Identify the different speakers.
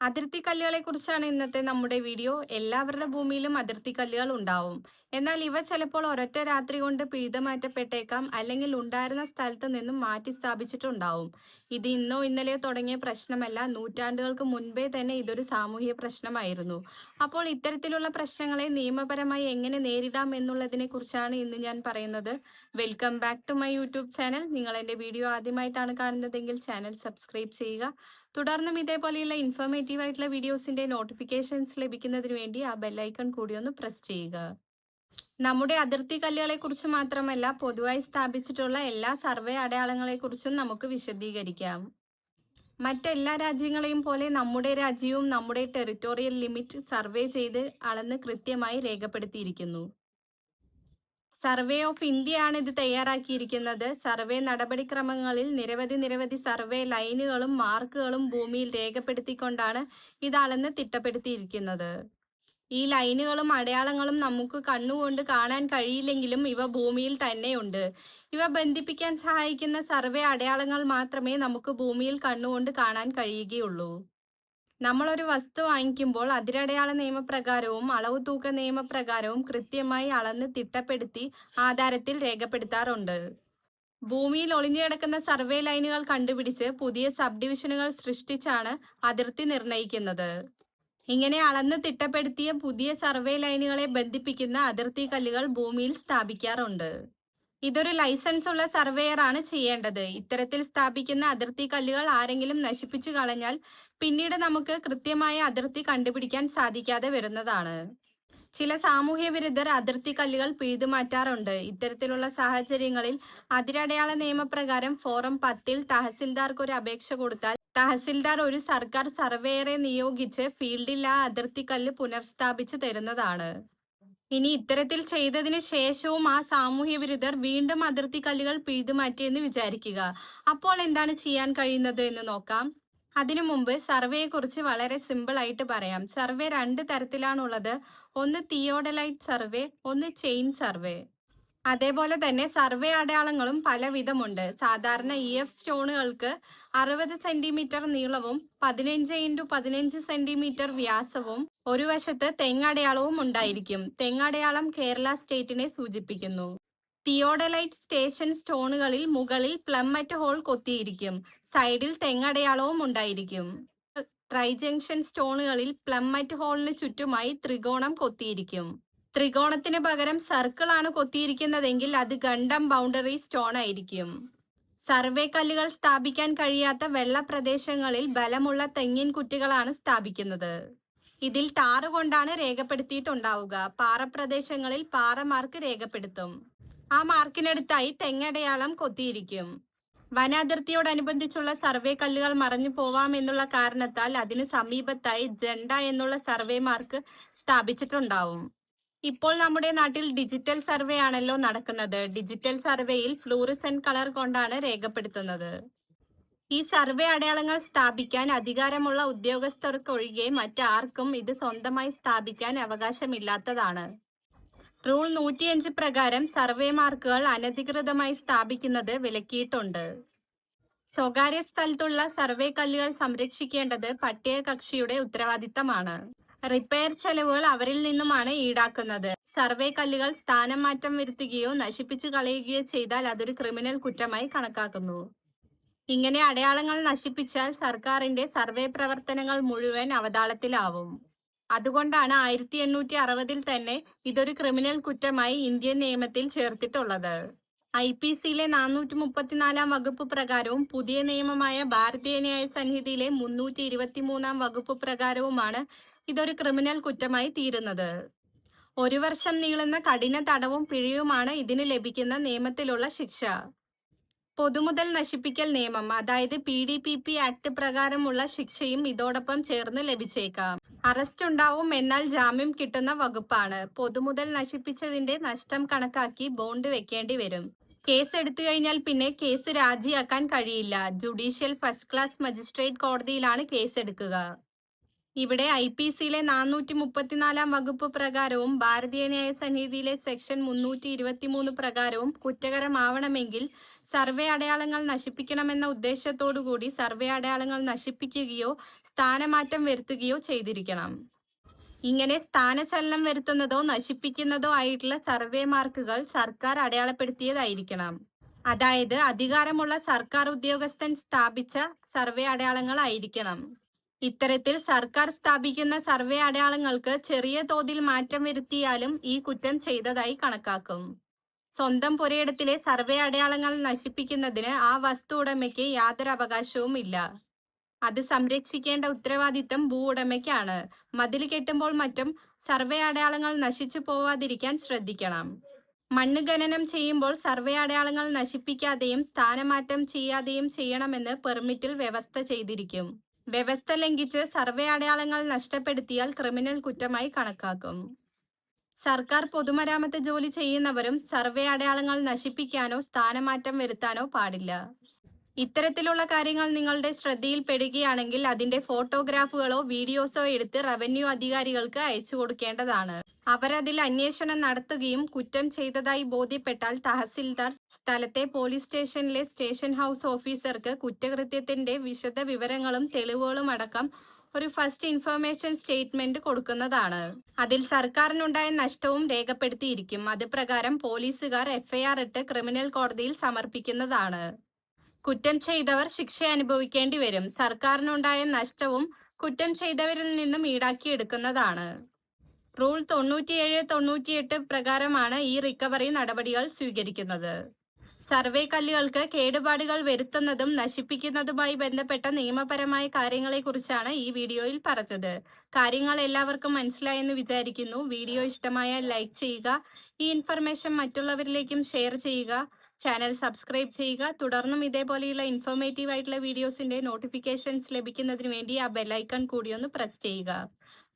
Speaker 1: അതിർത്തി കല്ലുകളെ കുറിച്ചാണ് ഇന്നത്തെ നമ്മുടെ വീഡിയോ. എല്ലാവരുടെ ഭൂമിയിലും അതിർത്തി കല്ലുകൾ ഉണ്ടാവും. എന്നാൽ ഇവ ചിലപ്പോൾ ഒരൊറ്റ രാത്രി കൊണ്ട് പിഴുതമാറ്റപ്പെട്ടേക്കാം അല്ലെങ്കിൽ ഉണ്ടായിരുന്ന സ്ഥലത്ത് നിന്നും മാറ്റി സ്ഥാപിച്ചിട്ടുണ്ടാവും. ഇത് ഇന്നോ ഇന്നലെയോ തുടങ്ങിയ പ്രശ്നമല്ല. നൂറ്റാണ്ടുകൾക്ക് മുൻപേ തന്നെ ഇതൊരു സാമൂഹിക പ്രശ്നമായിരുന്നു. അപ്പോൾ ഇത്തരത്തിലുള്ള പ്രശ്നങ്ങളെ നിയമപരമായി എങ്ങനെ നേരിടാം എന്നുള്ളതിനെ കുറിച്ചാണ് ഇന്ന് ഞാൻ പറയുന്നത്. Welcome back to my YouTube channel നിങ്ങൾ എന്റെ വീഡിയോ ആദ്യമായിട്ടാണ് കാണുന്നതെങ്കിൽ ചാനൽ സബ്സ്ക്രൈബ് ചെയ്യുക. തുടർന്നും ഇതേപോലെയുള്ള ഇൻഫോർമേറ്റീവ് ആയിട്ടുള്ള വീഡിയോസിന്റെ നോട്ടിഫിക്കേഷൻസ് ലഭിക്കുന്നതിന് വേണ്ടി ആ ബെല്ലൈക്കൺ കൂടി ഒന്ന് പ്രസ് ചെയ്യുക. നമ്മുടെ അതിർത്തി കല്ലുകളെ കുറിച്ച് മാത്രമല്ല പൊതുവായി സ്ഥാപിച്ചിട്ടുള്ള എല്ലാ സർവേ അടയാളങ്ങളെ കുറിച്ചും നമുക്ക് വിശദീകരിക്കാം. മറ്റെല്ലാ രാജ്യങ്ങളെയും പോലെ നമ്മുടെ രാജ്യവും നമ്മുടെ ടെറിറ്റോറിയൽ ലിമിറ്റ് സർവേ ചെയ്ത് അളന്ന് കൃത്യമായി രേഖപ്പെടുത്തിയിരിക്കുന്നു. സർവേ ഓഫ് ഇന്ത്യയാണ് ഇത് തയ്യാറാക്കിയിരിക്കുന്നത്. സർവേ നടപടിക്രമങ്ങളിൽ നിരവധി നിരവധി സർവേ ലൈനുകളും മാർക്കുകളും ഭൂമിയിൽ രേഖപ്പെടുത്തിക്കൊണ്ടാണ് ഇത് തിട്ടപ്പെടുത്തിയിരിക്കുന്നത്. ഈ ലൈനുകളും അടയാളങ്ങളും നമുക്ക് കണ്ണുകൊണ്ട് കാണാൻ കഴിയില്ലെങ്കിലും ഇവ ഭൂമിയിൽ തന്നെയുണ്ട്. ഇവ ബന്ധിപ്പിക്കാൻ സഹായിക്കുന്ന സർവേ അടയാളങ്ങൾ മാത്രമേ നമുക്ക് ഭൂമിയിൽ കണ്ണുകൊണ്ട് കാണാൻ കഴിയുകയുള്ളൂ. നമ്മളൊരു വസ്തു വാങ്ങിക്കുമ്പോൾ അതിരടയാള നിയമപ്രകാരവും അളവ് തൂക്ക നിയമപ്രകാരവും കൃത്യമായി അളന്ന് തിട്ടപ്പെടുത്തി ആധാരത്തിൽ രേഖപ്പെടുത്താറുണ്ട്. ഭൂമിയിൽ ഒളിഞ്ഞു കിടക്കുന്ന സർവേ ലൈനുകൾ കണ്ടുപിടിച്ച് പുതിയ സബ് ഡിവിഷനുകൾ സൃഷ്ടിച്ചാണ് അതിർത്തി നിർണയിക്കുന്നത്. ഇങ്ങനെ അളന്ന് തിട്ടപ്പെടുത്തിയ പുതിയ സർവേ ലൈനുകളെ ബന്ധിപ്പിക്കുന്ന അതിർത്തി കല്ലുകൾ ഭൂമിയിൽ സ്ഥാപിക്കാറുണ്ട്. ഇതൊരു ലൈസൻസ് ഉള്ള സർവേയർ ആണ് ചെയ്യേണ്ടത്. ഇത്തരത്തിൽ സ്ഥാപിക്കുന്ന അതിർത്തി കല്ലുകൾ ആരെങ്കിലും നശിപ്പിച്ചു കളഞ്ഞാൽ പിന്നീട് നമുക്ക് കൃത്യമായ അതിർത്തി കണ്ടുപിടിക്കാൻ സാധിക്കാതെ വരുന്നതാണ്. ചില സാമൂഹ്യ വിരുദ്ധർ അതിർത്തി കല്ലുകൾ പിഴുതുമാറ്റാറുണ്ട്. ഇത്തരത്തിലുള്ള സാഹചര്യങ്ങളിൽ അതിരടയാള നിയമപ്രകാരം ഫോറം പത്തിൽ തഹസിൽദാർക്ക് ഒരു അപേക്ഷ കൊടുത്താൽ തഹസിൽദാർ ഒരു സർക്കാർ സർവേയറെ നിയോഗിച്ച് ഫീൽഡിൽ ആ അതിർത്തി കല്ല് പുനർസ്ഥാപിച്ചു തരുന്നതാണ്. ഇനി ഇത്തരത്തിൽ ചെയ്തതിന് ശേഷവും ആ സാമൂഹ്യ വിരുദ്ധർ വീണ്ടും അതിർത്തി കല്ലുകൾ പിഴുതുമാറ്റിയെന്ന് വിചാരിക്കുക. അപ്പോൾ എന്താണ് ചെയ്യാൻ കഴിയുന്നത് എന്ന് നോക്കാം. അതിനു മുമ്പ് സർവേയെ കുറിച്ച് വളരെ സിമ്പിൾ ആയിട്ട് പറയാം. സർവേ രണ്ട് തരത്തിലാണുള്ളത്. ഒന്ന് തിയോഡലൈറ്റ് സർവേ ഒന്ന് ചെയിൻ സർവേ അതേപോലെ തന്നെ സർവേ അടയാളങ്ങളും പലവിധമുണ്ട്. സാധാരണ ഇ എഫ് സ്റ്റോണുകൾക്ക് അറുപത് സെന്റിമീറ്റർ നീളവും പതിനഞ്ച് ഇന്റു പതിനഞ്ച് സെന്റിമീറ്റർ വ്യാസവും ഒരു വശത്ത് തെങ്ങടയാളവും ഉണ്ടായിരിക്കും. തെങ്ങടയാളം കേരള സ്റ്റേറ്റിനെ സൂചിപ്പിക്കുന്നു. തിയോഡലൈറ്റ് സ്റ്റേഷൻ സ്റ്റോണുകളിൽ മുകളിൽ പ്ലമ്മറ്റ് ഹോൾ കൊത്തിയിരിക്കും. സൈഡിൽ തെങ്ങടയാളവും ഉണ്ടായിരിക്കും. ട്രൈജംഗ്ഷൻ സ്റ്റോണുകളിൽ പ്ലമ്മറ്റ് ഹോളിന് ചുറ്റുമായി ത്രികോണം കൊത്തിയിരിക്കും. ത്രികോണത്തിന് പകരം സർക്കിൾ ആണ് കൊത്തിയിരിക്കുന്നതെങ്കിൽ അത് ഗണ്ടം ബൗണ്ടറി സ്റ്റോൺ ആയിരിക്കും. സർവേ കല്ലുകൾ സ്ഥാപിക്കാൻ കഴിയാത്ത വെള്ള പ്രദേശങ്ങളിൽ ബലമുള്ള തെങ്ങിൻ കുറ്റികളാണ് സ്ഥാപിക്കുന്നത്. ഇതിൽ ടാറ് കൊണ്ടാണ് രേഖപ്പെടുത്തിയിട്ടുണ്ടാവുക. പാറപ്രദേശങ്ങളിൽ പാറ മാർക്ക് രേഖപ്പെടുത്തും. ആ മാർക്കിനടുത്തായി തെങ്ങടയാളം കൊത്തിയിരിക്കും. വനാതിർത്തിയോടനുബന്ധിച്ചുള്ള സർവേ കല്ലുകൾ മറഞ്ഞു പോവാമെന്നുള്ള കാരണത്താൽ അതിനു സമീപത്തായി ജണ്ട എന്നുള്ള സർവേ മാർക്ക് സ്ഥാപിച്ചിട്ടുണ്ടാവും. ഇപ്പോൾ നമ്മുടെ നാട്ടിൽ ഡിജിറ്റൽ സർവേ ആണല്ലോ നടക്കുന്നത്. ഡിജിറ്റൽ സർവേയിൽ ഫ്ലൂറിസെന്റ് കളർ കൊണ്ടാണ് രേഖപ്പെടുത്തുന്നത്. ഈ സർവേ അടയാളങ്ങൾ സ്ഥാപിക്കാൻ അധികാരമുള്ള ഉദ്യോഗസ്ഥർക്കൊഴികെ മറ്റാർക്കും ഇത് സ്വന്തമായി സ്ഥാപിക്കാൻ അവകാശമില്ലാത്തതാണ്. റൂൾ നൂറ്റിയഞ്ച് പ്രകാരം സർവേ മാർക്കുകൾ അനധികൃതമായി സ്ഥാപിക്കുന്നത് വിലക്കിയിട്ടുണ്ട്. സ്വകാര്യ സ്ഥലത്തുള്ള സർവേ കല്ലുകൾ സംരക്ഷിക്കേണ്ടത് പട്ടിക കക്ഷിയുടെ ഉത്തരവാദിത്തമാണ്. റിപ്പയർ ചെലവുകൾ അവരിൽ നിന്നുമാണ് ഈടാക്കുന്നത്. സർവേ കല്ലുകൾ സ്ഥാനം മാറ്റം വരുത്തുകയോ നശിപ്പിച്ചു കളയുകയോ ചെയ്താൽ അതൊരു ക്രിമിനൽ കുറ്റമായി കണക്കാക്കുന്നു. ഇങ്ങനെ അടയാളങ്ങൾ നശിപ്പിച്ചാൽ സർക്കാരിന്റെ സർവേ പ്രവർത്തനങ്ങൾ മുഴുവൻ അവതാളത്തിലാവും. അതുകൊണ്ടാണ് ആയിരത്തി എണ്ണൂറ്റി അറുപതിൽ തന്നെ ഇതൊരു ക്രിമിനൽ കുറ്റമായി ഇന്ത്യൻ നിയമത്തിൽ ചേർത്തിട്ടുള്ളത്. ഐ പി സിയിലെ നാനൂറ്റി മുപ്പത്തിനാലാം വകുപ്പ് പ്രകാരവും പുതിയ നിയമമായ ഭാരതീയ ന്യായ സംഹിതയിലെ മുന്നൂറ്റി ഇരുപത്തി മൂന്നാം വകുപ്പ് പ്രകാരവുമാണ് ഇതൊരു ക്രിമിനൽ കുറ്റമായി തീരുന്നത്. ഒരു വർഷം നീളുന്ന കഠിന തടവും പിഴയുമാണ് ഇതിന് ലഭിക്കുന്ന നിയമത്തിലുള്ള ശിക്ഷ. പൊതുമുതൽ നശിപ്പിക്കൽ നിയമം അതായത് P D P P act പ്രകാരമുള്ള ശിക്ഷയും ഇതോടൊപ്പം ചേർന്ന് ലഭിച്ചേക്കാം. അറസ്റ്റ് ഉണ്ടാവും എന്നാൽ ജാമ്യം കിട്ടുന്ന വകുപ്പാണ്. പൊതുമുതൽ നശിപ്പിച്ചതിന്റെ നഷ്ടം കണക്കാക്കി ബോണ്ട് വെക്കേണ്ടി വരും. കേസ് എടുത്തു കഴിഞ്ഞാൽ പിന്നെ കേസ് രാജിയാക്കാൻ കഴിയില്ല. ജുഡീഷ്യൽ ഫസ്റ്റ് ക്ലാസ് മജിസ്ട്രേറ്റ് കോടതിയിലാണ് കേസ് എടുക്കുക. ഇവിടെ ഐ പി സിയിലെ നാനൂറ്റി മുപ്പത്തിനാലാം വകുപ്പ് പ്രകാരവും ഭാരതീയ ന്യായ സന്നിധിയിലെ സെക്ഷൻ മുന്നൂറ്റി ഇരുപത്തിമൂന്ന് പ്രകാരവും കുറ്റകരമാവണമെങ്കിൽ സർവേ അടയാളങ്ങൾ നശിപ്പിക്കണമെന്ന ഉദ്ദേശത്തോടുകൂടി സർവേ അടയാളങ്ങൾ നശിപ്പിക്കുകയോ സ്ഥാനമാറ്റം വരുത്തുകയോ ചെയ്തിരിക്കണം. ഇങ്ങനെ സ്ഥാനചലനം വരുത്തുന്നതോ നശിപ്പിക്കുന്നതോ ആയിട്ടുള്ള സർവേ മാർക്കുകൾ സർക്കാർ അടയാളപ്പെടുത്തിയതായിരിക്കണം. അതായത് അധികാരമുള്ള സർക്കാർ ഉദ്യോഗസ്ഥൻ സ്ഥാപിച്ച സർവേ അടയാളങ്ങളായിരിക്കണം ഇത്തരത്തിൽ സർക്കാർ സ്ഥാപിക്കുന്ന സർവേ അടയാളങ്ങൾക്ക് ചെറിയ തോതിൽ മാറ്റം വരുത്തിയാലും ഈ കുറ്റം ചെയ്തതായി കണക്കാക്കും. സ്വന്തം പുരയിടത്തിലെ സർവേ അടയാളങ്ങൾ നശിപ്പിക്കുന്നതിന് ആ വസ്തു ഉടമയ്ക്ക് യാതൊരു അവകാശവും ഇല്ല. അത് സംരക്ഷിക്കേണ്ട ഉത്തരവാദിത്തം ഭൂ ഉടമയ്ക്കാണ്. മതിൽ കെട്ടുമ്പോൾ മറ്റും സർവേ അടയാളങ്ങൾ നശിച്ചു പോവാതിരിക്കാൻ ശ്രദ്ധിക്കണം. മണ്ണ് ഖനനം ചെയ്യുമ്പോൾ സർവേ അടയാളങ്ങൾ നശിപ്പിക്കാതെയും സ്ഥാനമാറ്റം ചെയ്യാതെയും ചെയ്യണമെന്ന് പെർമിറ്റിൽ വ്യവസ്ഥ ചെയ്തിരിക്കും. വ്യവസ്ഥ ലംഘിച്ച് സർവേ അടയാളങ്ങൾ നഷ്ടപ്പെടുത്തിയാൽ ക്രിമിനൽ കുറ്റമായി കണക്കാക്കും. സർക്കാർ പൊതുമരാമത്ത് ജോലി ചെയ്യുന്നവരും സർവേ അടയാളങ്ങൾ നശിപ്പിക്കാനോ സ്ഥാനമാറ്റം വരുത്താനോ പാടില്ല. ഇത്തരത്തിലുള്ള കാര്യങ്ങൾ നിങ്ങളുടെ ശ്രദ്ധയിൽപ്പെടുകയാണെങ്കിൽ അതിന്റെ ഫോട്ടോഗ്രാഫുകളോ വീഡിയോസോ എടുത്ത് റവന്യൂ അധികാരികൾക്ക് അയച്ചു കൊടുക്കേണ്ടതാണ്. അവരതിൽ അന്വേഷണം നടത്തുകയും കുറ്റം ചെയ്തതായി ബോധ്യപ്പെട്ടാൽ തഹസിൽദാർ സ്ഥലത്തെ പോലീസ് സ്റ്റേഷനിലെ സ്റ്റേഷൻ ഹൗസ് ഓഫീസർക്ക് കുറ്റകൃത്യത്തിന്റെ വിശദ വിവരങ്ങളും തെളിവുകളും അടക്കം ഒരു ഫസ്റ്റ് ഇൻഫർമേഷൻ സ്റ്റേറ്റ്മെന്റ് കൊടുക്കുന്നതാണ്. അതിൽ സർക്കാരിനുണ്ടായ നഷ്ടവും രേഖപ്പെടുത്തിയിരിക്കും. അത് പ്രകാരം പോലീസുകാർ എഫ്ഐആർ ഇട്ട് ക്രിമിനൽ കോടതിയിൽ സമർപ്പിക്കുന്നതാണ്. കുറ്റം ചെയ്തവർ ശിക്ഷ അനുഭവിക്കേണ്ടി വരും. സർക്കാരിനുണ്ടായ നഷ്ടവും കുറ്റം ചെയ്തവരിൽ നിന്നും ഈടാക്കിയെടുക്കുന്നതാണ്. റൂൾ തൊണ്ണൂറ്റിയേഴ് തൊണ്ണൂറ്റിയെട്ട് പ്രകാരമാണ് ഈ റിക്കവറി നടപടികൾ സ്വീകരിക്കുന്നത്. സർവേ കല്ലുകൾക്ക് കേടുപാടുകൾ വരുത്തുന്നതും നശിപ്പിക്കുന്നതുമായി ബന്ധപ്പെട്ട നിയമപരമായ കാര്യങ്ങളെക്കുറിച്ചാണ് ഈ വീഡിയോയിൽ പറഞ്ഞത്. കാര്യങ്ങൾ എല്ലാവർക്കും മനസ്സിലായെന്ന് വിചാരിക്കുന്നു. വീഡിയോ ഇഷ്ടമായ ലൈക്ക് ചെയ്യുക ഈ ഇൻഫർമേഷൻ മറ്റുള്ളവരിലേക്കും ഷെയർ ചെയ്യുക ചാനൽ സബ്സ്ക്രൈബ് ചെയ്യുക. തുടർന്നും ഇതേപോലെയുള്ള ഇൻഫോർമേറ്റീവ് ആയിട്ടുള്ള വീഡിയോസിന്റെ നോട്ടിഫിക്കേഷൻസ് ലഭിക്കുന്നതിന് വേണ്ടി ആ ബെല്ലൈക്കൺ കൂടി ഒന്ന് പ്രസ് ചെയ്യുക.